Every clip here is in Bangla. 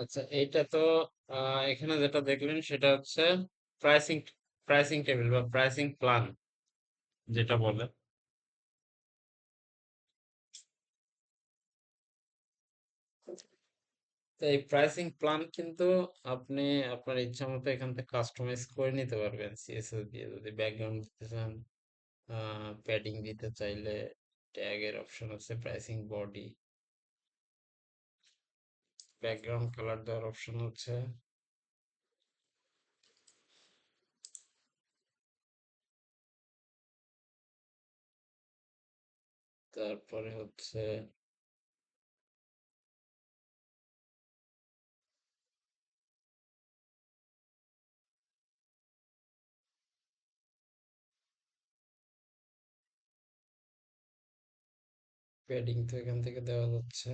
আচ্ছা এইটা তো এখানে যেটা দেখলেন সেটা হচ্ছে প্রাইসিং প্রাইসিং টেবিল বা প্রাইসিং প্ল্যান যেটা বলে। এই প্রাইসিং প্ল্যান কিন্তু আপনি আপনার ইচ্ছা মতো এখান থেকে কাস্টমাইজ করে নিতে পারবেন সিএসএস দিয়ে। যদি ব্যাকগ্রাউন্ড দিতে চান প্যাডিং দিতে চাইলে ট্যাগের অপশন আছে প্রাইসিং বডি ব্যাকগ্রাউন্ড কালার দেওয়ার অপশন হচ্ছে। তারপরে হচ্ছে প্যাডিং তো এখান থেকে দেওয়া যাচ্ছে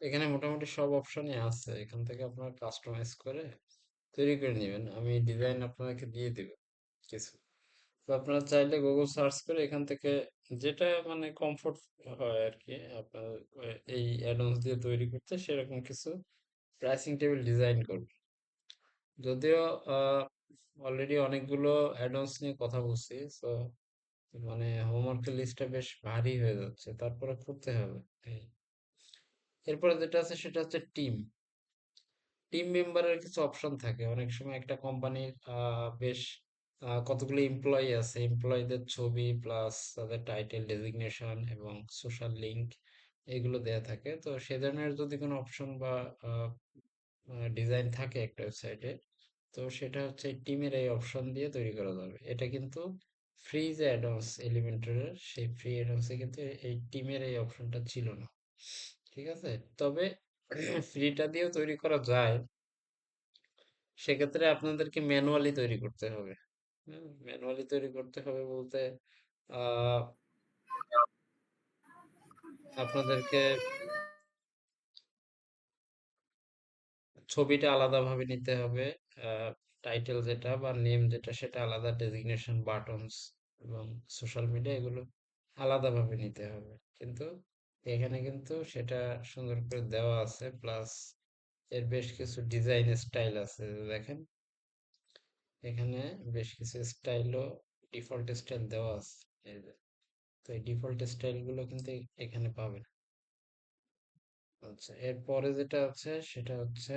এখানে মোটামুটি সব অপশনই আছে। এখান থেকে আপনার কাস্টমাইজ করে তৈরি করে নেবেন। আমি ডিজাইন আপনাকে দিয়ে দিব কিছু। তো আপনারা চাইলে গুগল সার্চ করে এখান থেকে যেটা মানে কমফোর্ট হয় আর কি আপনার এই অ্যাডন্স দিয়ে তৈরি করতে সেরকম কিছু প্রাইসিং টেবিল ডিজাইন করবে যদিও অলরেডি অনেকগুলো অ্যাডন্স নিয়ে কথা বলছি তো মানে হোমওয়ার্কের লিস্টটা বেশ ভারী হয়ে যাচ্ছে। তারপরে করতে হবে। এরপরে যেটা আছে সেটা হচ্ছে টিম টিম মেম্বারের কিছু অপশন থাকে। অনেক সময় একটা কোম্পানির বেশ কতগুলো এমপ্লয়ি আছে। এমপ্লয়ীদের ছবি প্লাস তাদের টাইটেল ডেজিগনেশন এবং সোশ্যাল লিঙ্ক এগুলো দেয়া থাকে। তো সে ধরনের যদি কোনো অপশন বা ডিজাইন থাকে একটা ওয়েবসাইটে তো সেটা হচ্ছে টিমের এই অপশন দিয়ে তৈরি করা যাবে। এটা কিন্তু ফ্রি যে অ্যাডভান্স এলিমেন্টারের সেই ফ্রি অ্যাডভান্সে কিন্তু এই টিমের এই অপশনটা ছিল না। ঠিক আছে? তবে ফ্রিটা দিয়েও তৈরি করা যায়। সেক্ষেত্রে আপনাদেরকে ম্যানুয়ালি তৈরি করতে হবে। ম্যানুয়ালি তৈরি করতে হবে বলতে আপনাদেরকে ছবিটা আলাদাভাবে নিতে হবে। টাইটেল যেটা বা নেম যেটা সেটা আলাদা ডেজিগনেশন বাটনস এবং সোশ্যাল মিডিয়া এগুলো আলাদাভাবে নিতে হবে। কিন্তু এখানে কিন্তু সেটা সুন্দর করে দেওয়া আছে প্লাস এর বেশ কিছু ডিজাইন স্টাইল আছে, দেখেন। এখানে বেশ কিছু স্টাইলও ডিফল্ট স্টাইল দেওয়া আছে, এই যে। তো এই ডিফল্ট স্টাইলগুলো কিন্তু এখানে পাবেন। আচ্ছা এরপরে যেটা আছে, সেটা হচ্ছে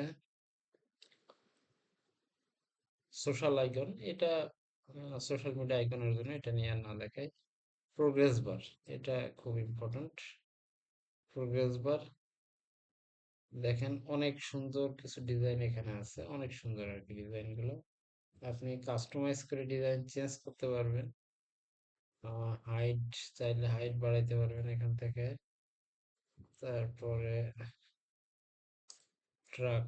সোশ্যাল আইকন এটা সোশ্যাল মিডিয়া আইকনের জন্য এটা নিয়ে আর না দেখাই। প্রোগ্রেস বার এটা খুব ইম্পর্ট্যান্ট প্রোগ্রেস বার দেখেন, অনেক সুন্দর কিছু ডিজাইন এখানে আছে। অনেক সুন্দর আর কি ডিজাইনগুলো। আপনি কাস্টমাইজ করে ডিজাইন চেঞ্জ করতে পারবেন। হাইট চাইলে হাইট বাড়াইতে পারবেন এখান থেকে। তারপরে ট্রাক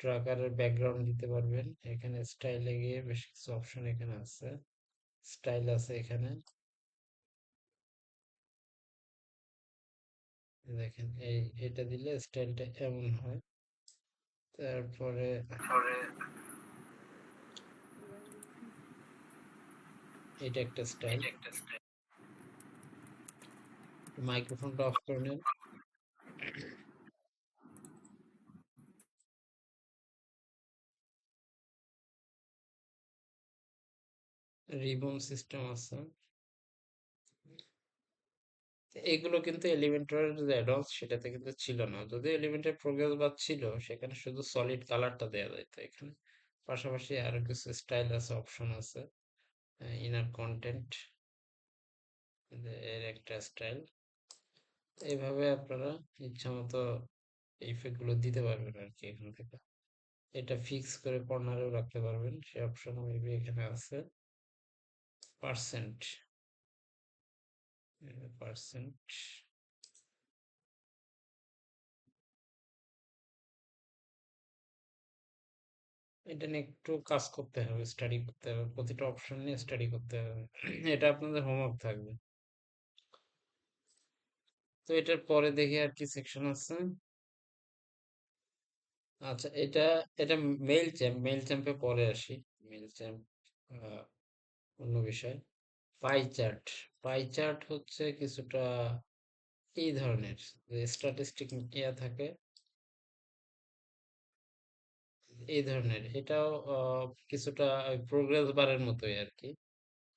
ট্রাকারের ব্যাকগ্রাউন্ড দিতে পারবেন। এখানে স্টাইলে গিয়ে বেশ কিছু অপশন এখানে আছে। স্টাইল আছে এখানে। দেখেন এই এটা দিলে স্টাইলটা এমন হয়। তারপরে এটা একটা স্টাইল মাইক্রোফোনটা অফ করে নেন। রিবন সিস্টেম আছে। এগুলো কিন্তু এলিমেন্টের যে অ্যাডভান্স সেটাতে কিন্তু ছিল না। যদি এলিমেন্টের প্রোগ্রেস বার ছিল, সেখানে শুধু সলিড কালারটা দেওয়া যেত এখানে। পাশাপাশি আরও কিছু স্টাইল আছে অপশন আছে ইনার কন্টেন্ট এর একটা স্টাইল এইভাবে আপনারা ইচ্ছা মতো ইফেক্টগুলো দিতে পারবেন আর কি এখান থেকে। এটা ফিক্স করে কর্নারেও রাখতে পারবেন, সে অপশন এখানে আছে। পার্সেন্ট পার্সেন্ট এটা নিয়ে একটু কাজ করতে হবে স্টাডি করতে হবে, প্রতিটা অপশন নিয়ে স্টাডি করতে হবে। এটা আপনাদের হোমওয়ার্ক থাকবে। তো এটার পরে দেখি আর কি সেকশন আছে। আচ্ছা এটা এটা মেল চ্যাম্প মেইল চ্যাম্পে পরে আসি। মেল চ্যাম্প অন্য বিষয়। পাই চার্ট পাই চার্ট হচ্ছে কিছুটা এই ধরনের স্ট্যাটিস্টিক ইয়া থাকে। এই ধরনের, এটাও কিছুটা প্রোগ্রেস বারের মতোই আর কি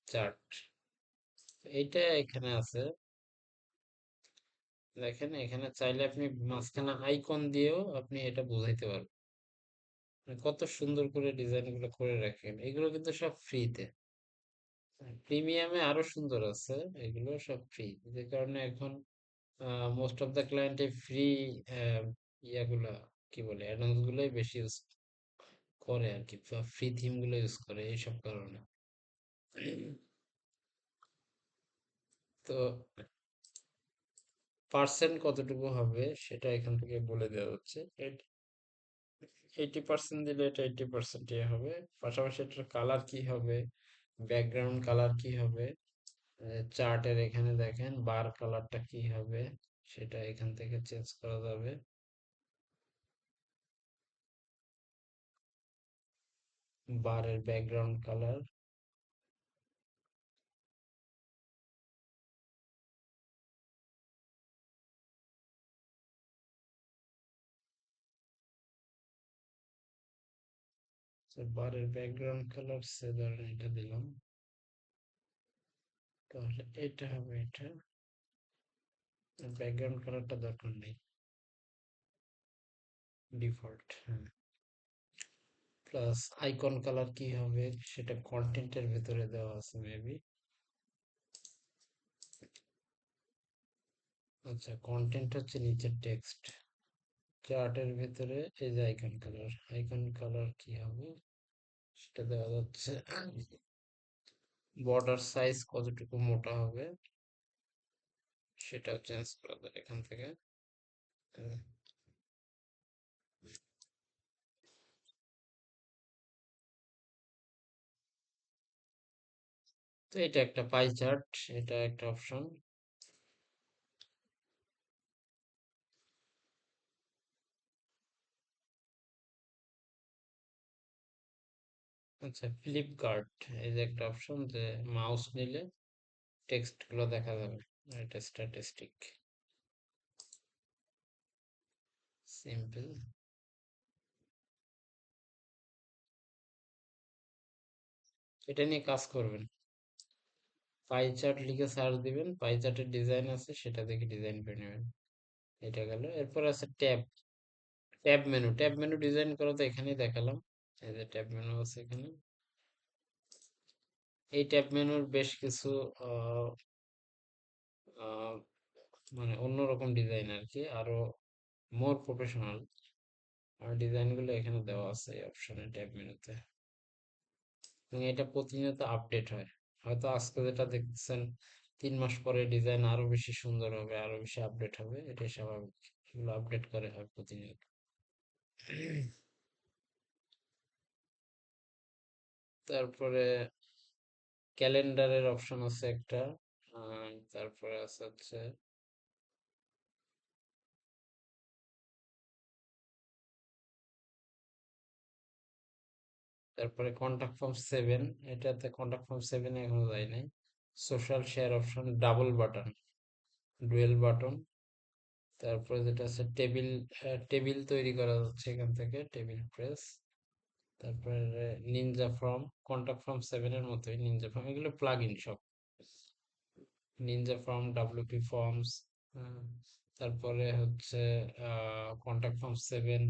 চার্ট এইটা এখানে আছে। দেখেন, এখানে চাইলে আপনি মাঝখানে আইকন দিয়েও আপনি এটা বোঝাইতে পারবেন। মানে কত সুন্দর করে ডিজাইনগুলো করে রাখেন। এগুলো কিন্তু সব ফ্রিতে প্রিমিয়ামে আরও সুন্দর আছে। এগুলো সব ফ্রি যে কারণে এখন most of the client free ইয়াগুলা কি বলে অ্যাডভান্স গুলোই বেশি ইউজ করে আর কি ফ্রি থিমগুলো ইউজ করে এইসব কারণে। তো পার্সেন্ট কতটুকু হবে সেটা এখান থেকে বলে দেওয়া হচ্ছে। এইটি পার্সেন্ট দিলে এটা এইটি পার্সেন্ট হবে। পাশাপাশি এটার কালার কি হবে? ব্যাকগ্রাউন্ড কালার কি হবে? চার্টের এখানে দেখেন বার কালারটা কি হবে? সেটা এখান থেকে চেঞ্জ করা যাবে। বারের ব্যাকগ্রাউন্ড কালার। বারের ব্যাকগ্রাউন্ড কালার সে ধরেন এটা দিলাম তাহলে এটা হবে এটা ব্যাকগ্রাউন্ড কালারটা দরকার নেই ডিফল্ট প্লাস আইকন কালার কি হবে সেটা কন্টেন্টের ভেতরে দেওয়া আছে মেবি আচ্ছা কন্টেন্ট হচ্ছে নিচের টেক্সট চার্টের ভেতরে এই যে আইকন কালার আইকন কালার কি হবে? সেটা দেওয়া যাচ্ছে। বর্ডার সাইজ কতটুকু মোটা হবে? সেটাও চেঞ্জ করা যায় এখান থেকে। তো এটা একটা পাই চার্ট এটা একটা অপশন আচ্ছা ফ্লিপকার্ট এই যে একটা অপশন যে মাউস নিলে টেক্সটগুলো দেখা যাবে, এটা স্ট্যাটিস্টিক সিম্পল এটা নিয়ে কাজ করবেন। পাই চার্ট লিখে সার্চ দিবেন পাই চার্টের ডিজাইন আছে, সেটা দেখে ডিজাইন করে নেবেন। এটা গেল। এরপর আছে tab tab menu tab menu design করা তো এখানেই দেখালাম। এই ট্যাব মেনু মেনুর বেশ কিছু মানে অন্যরকম ডিজাইন আর কি, আরও মোর প্রফেশনাল আর ডিজাইনগুলো এখানে দেওয়া আছে এই অপশনে ট্যাব মেনুতে। এটা প্রতিনিয়ত আপডেট হয়। হয়তো আজকে যেটা দেখছেন তিন মাস পরে ডিজাইন আরও বেশি সুন্দর হবে, আরও বেশি আপডেট হবে, এটাই স্বাভাবিক। এগুলো আপডেট করে হয় প্রতিনিয়ত। তারপরে ক্যালেন্ডারের অপশন আছে একটা। তারপরে আছে হচ্ছে তারপরে কন্টাক্ট ফর্ম সেভেন এটাতে কন্টাক্ট ফর্ম সেভেন এখনও যায় নাই। Social share option double button dual button তারপরে যেটা আছে টেবিল টেবিল তৈরি করা যাচ্ছে এখান থেকে টেবিল প্রেস তারপরে নিনজা ফর্ম কন্টাক্ট ফর্ম সেভেনের মতোই নিনজা ফর্ম এগুলো প্লাগ ইন সব নিনজা ফর্ম ডাব্লিউপি ফর্মস তারপরে হচ্ছে contact form seven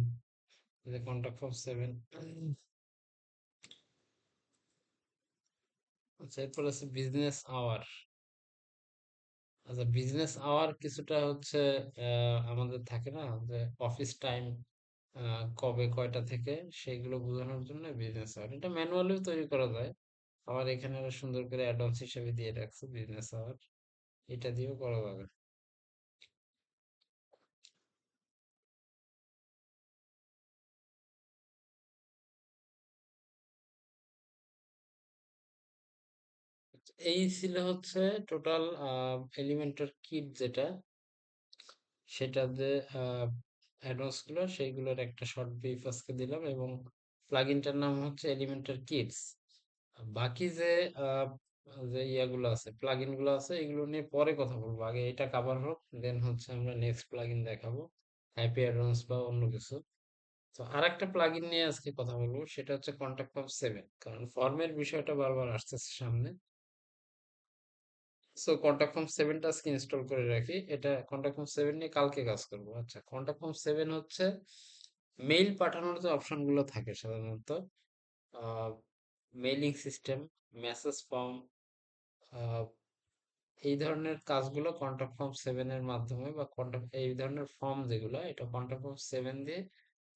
contact form seven আচ্ছা এরপর আছে বিজনেস আওয়ার আচ্ছা বিজনেস আওয়ার কিছুটা হচ্ছে আমাদের থাকে না যে অফিস টাইম কবে কয়টা থেকে সেইগুলো বোঝানোর জন্য বিজনেস আওয়ার এটা ম্যানুয়ালিও তৈরি করা যায়। আবার এখানে সুন্দর করে অ্যাডভান্স হিসেবে দিয়ে রাখছে বিজনেস আওয়ার এটা দিয়েও করা যাবে। এই ছিল হচ্ছে টোটাল এলিমেন্টার কিট যেটা। সেটা যে অ্যাডভান্সগুলো, সেইগুলোর একটা শর্ট ব্রিফ আজকে দিলাম এবং প্লাগইনটার নাম হচ্ছে এলিমেন্টার কিডস বাকি যে যে ইয়াগুলো আছে প্লাগইনগুলো আছে, এগুলো নিয়ে পরে কথা বলব। আগে এটা কাভার হোক দেন হচ্ছে আমরা নেক্সট প্লাগইন দেখাবো হ্যাপি অ্যাডভান্স বা অন্য কিছু। তো আর একটা প্লাগইন নিয়ে আজকে কথা বলব, সেটা হচ্ছে কন্টাক্ট ফর্ম সেভেন কারণ ফর্মের বিষয়টা বারবার আসতেছে সামনে। সো কন্টাক্ট ফর্ম সেভেনটা আজকে ইনস্টল করে রাখি। এটা কন্টাক্ট ফর্ম সেভেন নিয়ে কালকে কাজ করব। আচ্ছা কন্টাক্ট ফর্ম সেভেন হচ্ছে মেইল পাঠানোর যে অপশনগুলো থাকে সাধারণত মেইলিং সিস্টেম মেসেজ ফর্ম এই ধরনের কাজগুলো কন্টাক্ট ফর্ম সেভেনের মাধ্যমে বা কন্টাক্ট এই ধরনের ফর্ম যেগুলো, এটা কন্টাক্ট ফর্ম সেভেন দিয়ে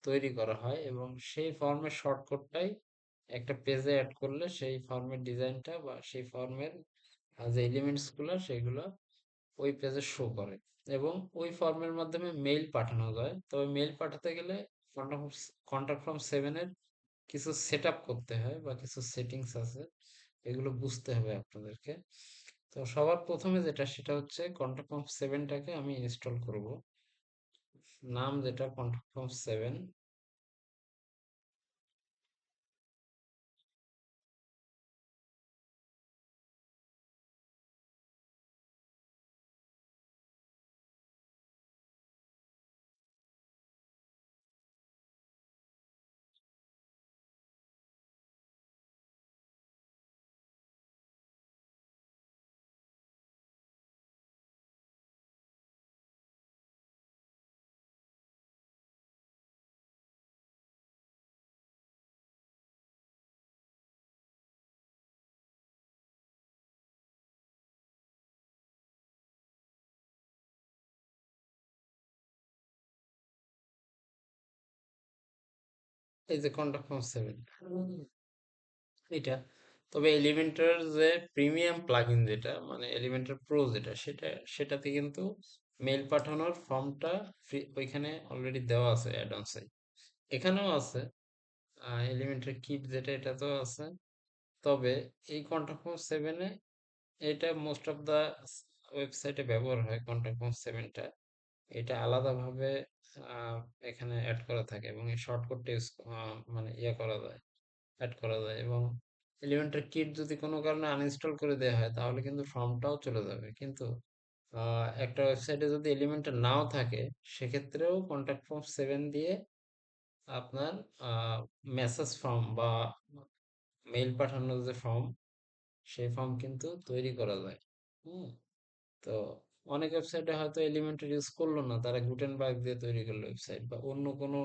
তৈরি করা হয় এবং সেই ফর্মের শর্টকটটাই একটা পেজে অ্যাড করলে সেই ফর্মের ডিজাইনটা বা সেই ফর্মের যে এলিমেন্টসগুলো, সেগুলো ওই পেজে শো করে। এবং ওই ফর্মের মাধ্যমে মেইল পাঠানো যায়। তবে মেইল পাঠাতে গেলে কন্টাক্ট ফর্ম সেভেন এর কিছু সেট করতে হয় বা কিছু সেটিংস আছে। এগুলো বুঝতে হবে আপনাদেরকে। তো সবার প্রথমে যেটা, সেটা হচ্ছে কন্টাক্ট ফর্ম সেভেনটাকে আমি ইনস্টল করব। নাম যেটা কন্টাক্ট ফর্ম সেভেন এই যে কন্টাক্ট ফর্ম সেভেন এটা। তবে এলিমেন্টার যে প্রিমিয়াম প্লাগইন যেটা মানে এলিমেন্টার প্রো যেটা, সেটা, সেটাতে কিন্তু মেল পাঠানোর ফর্মটা ফ্রি ওইখানে অলরেডি দেওয়া আছে অ্যাডভান্সে এখানেও আছে এলিমেন্টার কিট যেটা, এটাতেও আছে। তবে এই কন্টাক্ট ফর্ম সেভেনে এটা মোস্ট অফ দা ওয়েবসাইটে ব্যবহার হয় কন্টাক্ট ফর্ম সেভেনটা এটা আলাদাভাবে এখানে অ্যাড করা থাকে এবং এই শর্টকাটটা ইউজ মানে ইয়ে করা যায় অ্যাড করা যায় এবং এলিমেন্টার কিট যদি কোনো কারণে আনইনস্টল করে দেওয়া হয়, তাহলে কিন্তু ফর্মটাও চলে যাবে। কিন্তু একটা ওয়েবসাইটে যদি এলিমেন্টার নাও থাকে, সেক্ষেত্রেও কন্ট্যাক্ট ফর্ম সেভেন দিয়ে আপনার মেসেজ ফর্ম বা মেইল পাঠানোর যে ফর্ম সেই ফর্ম কিন্তু তৈরি করা যায়। হুম? তো অনেক ওয়েবসাইটে হয়তো এলিমেন্টার ইউজ করল না, তারা গুটেনবার্গ দিয়ে তৈরি করল ওয়েবসাইট বা অন্য কোনো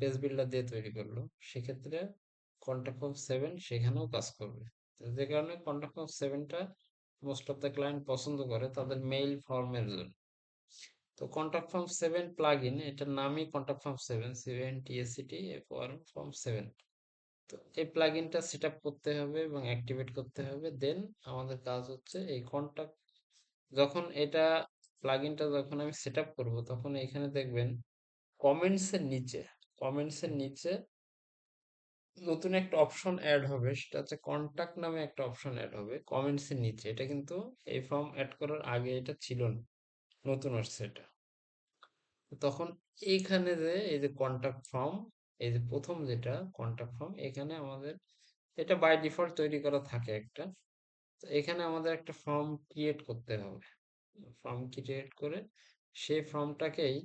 পেজ বিল্ডার দিয়ে তৈরি করল, সেক্ষেত্রে কন্টাক্ট ফর্ম সেভেন সেখানেও কাজ করবে। যে কারণে কন্টাক্ট ফর্ম সেভেনটা মোস্ট অফ দ্য ক্লায়েন্ট পছন্দ করে তাদের মেইল ফর্মের জন্য। তো contact form seven plug in এটার নামই কন্টাক্ট ফর্ম সেভেন সেভেন টিএসিটি ফর্ম সেভেন তো এই প্লাগইনটা সেট আপ করতে হবে এবং অ্যাক্টিভেট করতে হবে দেন আমাদের কাজ হচ্ছে এই কন্টাক্ট যখন এটা প্লাগইনটা যখন আমি সেট আপ করব, তখন এখানে দেখবেন কমেন্টস এর নিচে কমেন্টস এর নিচে নতুন একটা অপশন অ্যাড হবে। সেটা হচ্ছে কন্টাক্ট নামে একটা অপশন অ্যাড হবে কমেন্টস এর নিচে। এটা কিন্তু এই ফর্ম অ্যাড করার আগে এটা ছিল না, নতুন আসছে এটা। তখন এইখানে যে, এই যে কন্টাক্ট ফর্ম এই যে প্রথম যেটা কন্টাক্ট ফর্ম এখানে আমাদের এটা বাই ডিফল্ট তৈরি করা থাকে একটা। তো এখানে আমাদের একটা ফর্ম ক্রিয়েট করতে হবে। ফর্ম ক্রিয়েট করে সেই ফর্মটাকেই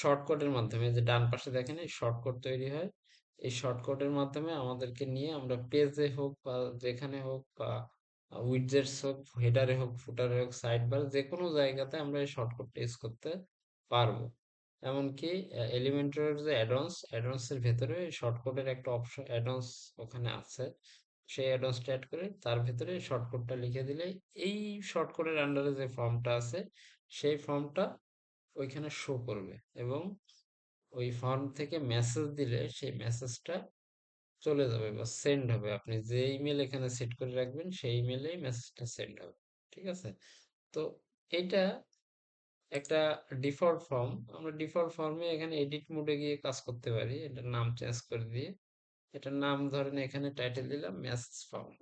শর্টকাটের মাধ্যমে যে ডান পাশে দেখেন, এই শর্টকাট তৈরি হয়। এই শর্টকাটের মাধ্যমে আমাদেরকে নিয়ে আমরা পেজে হোক বা যেখানে হোক বা উইডজেটস হোক হেডারে হোক ফুটারে হোক সাইড বার যে কোনো জায়গাতে আমরা এই শর্টকাটটা ইউজ করতে পারব। এমনকি এলিমেন্টার যে অ্যাডভান্স অ্যাডভান্সের ভেতরে শর্টকাটের একটা অপশন অ্যাডভান্স ওখানে আছে। সেই অ্যাডভান্সটা অ্যাড করে তার ভেতরে শর্টকাটটা লিখে দিলে এই শর্টকাটের আন্ডারে যে ফর্মটা আছে, সেই ফর্মটা ওইখানে শো করবে এবং ওই ফর্ম থেকে মেসেজ দিলে সেই মেসেজটা চলে যাবে বা সেন্ড হবে। আপনি যে ইমেল এখানে সেট করে রাখবেন, সেই ইমেলেই মেসেজটা সেন্ড হবে, ঠিক আছে? তো এটা একটা ডিফল্ট ফর্ম আমরা ডিফল্ট ফর্মে এখানে এডিট মোডে গিয়ে কাজ করতে পারি, এটার নাম চেঞ্জ করে দিয়ে। এটার নাম ধরেন এখানে টাইটেল দিলাম message form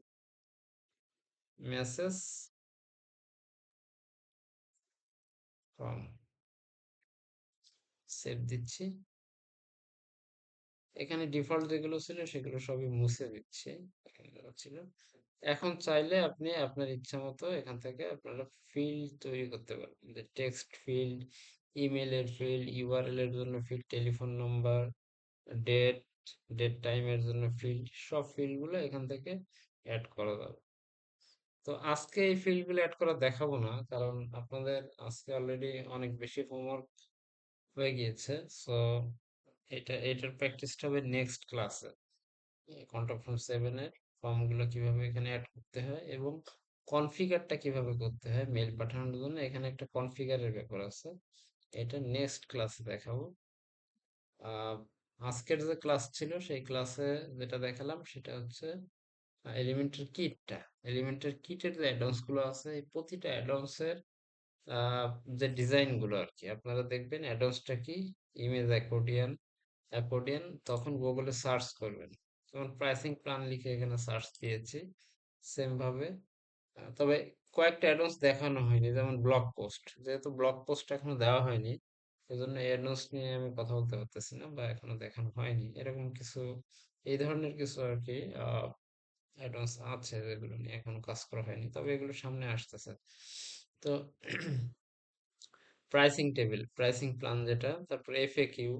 message form save দিচ্ছি। এখানে ডিফল্ট যেগুলো ছিল সেগুলো সবই মুছে দিচ্ছি। ছিল। এখন চাইলে আপনি আপনার ইচ্ছা মতো এখান থেকে আপনারা ফিল্ড তৈরি করতে পারবেন যে টেক্সট ফিল্ড ইমেলের ফিল্ড ইউআরএল এর জন্য field telephone number date date টাইমের জন্য ফিল্ড সব ফিল্ডগুলো এখান থেকে অ্যাড করা যাবে। তো আজকে এই ফিল্ডগুলো অ্যাড করা দেখাবো না, কারণ আপনাদের আজকে অলরেডি অনেক বেশি হোমওয়ার্ক হয়ে গিয়েছে। সো এটা, এটার প্র্যাকটিসটা হবে নেক্সট ক্লাসে কন্ট্যাক্ট ফর্ম সেভেনের ফর্মগুলো কীভাবে এখানে অ্যাড করতে হয় এবং কনফিগারটা কীভাবে করতে হয় মেল পাঠানোর জন্য এখানে একটা কনফিগারের ব্যাপার আছে। এটা নেক্সট ক্লাসে দেখাবো। আজকের যে ক্লাস ছিল সেই ক্লাসে যেটা দেখালাম সেটা হচ্ছে এলিমেন্টের কিটটা এলিমেন্টের কিটের যে অ্যাডভান্সগুলো আছে এই প্রতিটা আহ, যে ডিজাইনগুলো আর কি আপনারা দেখবেন অ্যাডভান্সটা কি? ইমেজ অ্যাকর্ডিয়ান অ্যাকর্ডিয়ান তখন গুগলে সার্চ করবেন। যেমন প্রাইসিং প্ল্যান লিখে এখানে সার্চ দিয়েছি সেম ভাবে। তবে কয়েকটা অ্যাডভান্স দেখানো হয়নি যেমন ব্লগ পোস্ট যেহেতু ব্লগ পোস্ট এখনও দেওয়া হয়নি সেজন্য অ্যাডভান্স নিয়ে আমি কথা বলতে পারতেছি না বা এখনও দেখানো হয়নি। এরকম কিছু, এই ধরনের কিছু আর কি অ্যাডভান্স আছে যেগুলো নিয়ে এখনও কাজ করা হয়নি। তবে এগুলো সামনে আসতেছে। তো প্রাইসিং টেবিল প্রাইসিং প্ল্যান যেটা, তারপর এফএকিউ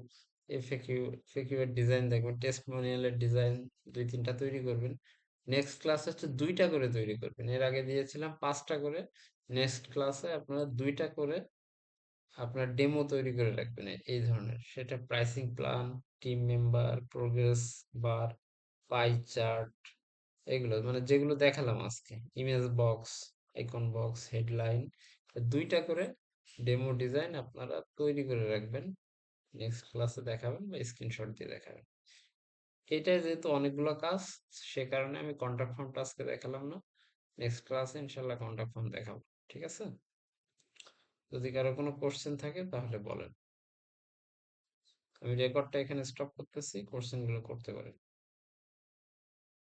এফএকিউ এফএকিউ এর ডিজাইন দেখবেন টেস্টিমোনিয়ালের ডিজাইন দুই তিনটা তৈরি করবেন। নেক্সট ক্লাস হচ্ছে দুইটা করে তৈরি করবেন। এর আগে দিয়েছিলাম পাঁচটা করে। নেক্সট ক্লাসে আপনারা দুইটা করে আপনার ডেমো তৈরি করে রাখবেন এই ধরনের। সেটা pricing plan team member progress bar pie chart এগুলো মানে যেগুলো দেখালাম আজকে। Image box icon box headline দুইটা করে ডেমো ডিজাইন আপনারা তৈরি করে রাখবেন। নেক্সট ক্লাসে দেখাবেন বা স্ক্রিনশট দিয়ে দেখাবেন। এটাই যেহেতু অনেকগুলো কাজ, সে কারণে আমি কন্ট্রাক্ট ফর্মটা আজকে দেখালাম না। নেক্সট ক্লাসে ইনশাল্লাহ কন্টাক্ট ফর্ম দেখাবো। ঠিক আছে? যদি কারও কোনো কোশ্চেন থাকে, তাহলে বলেন। আমি রেকর্ডটা এখানে স্টপ করতেছি কোশ্চেনগুলো করতে পারেন।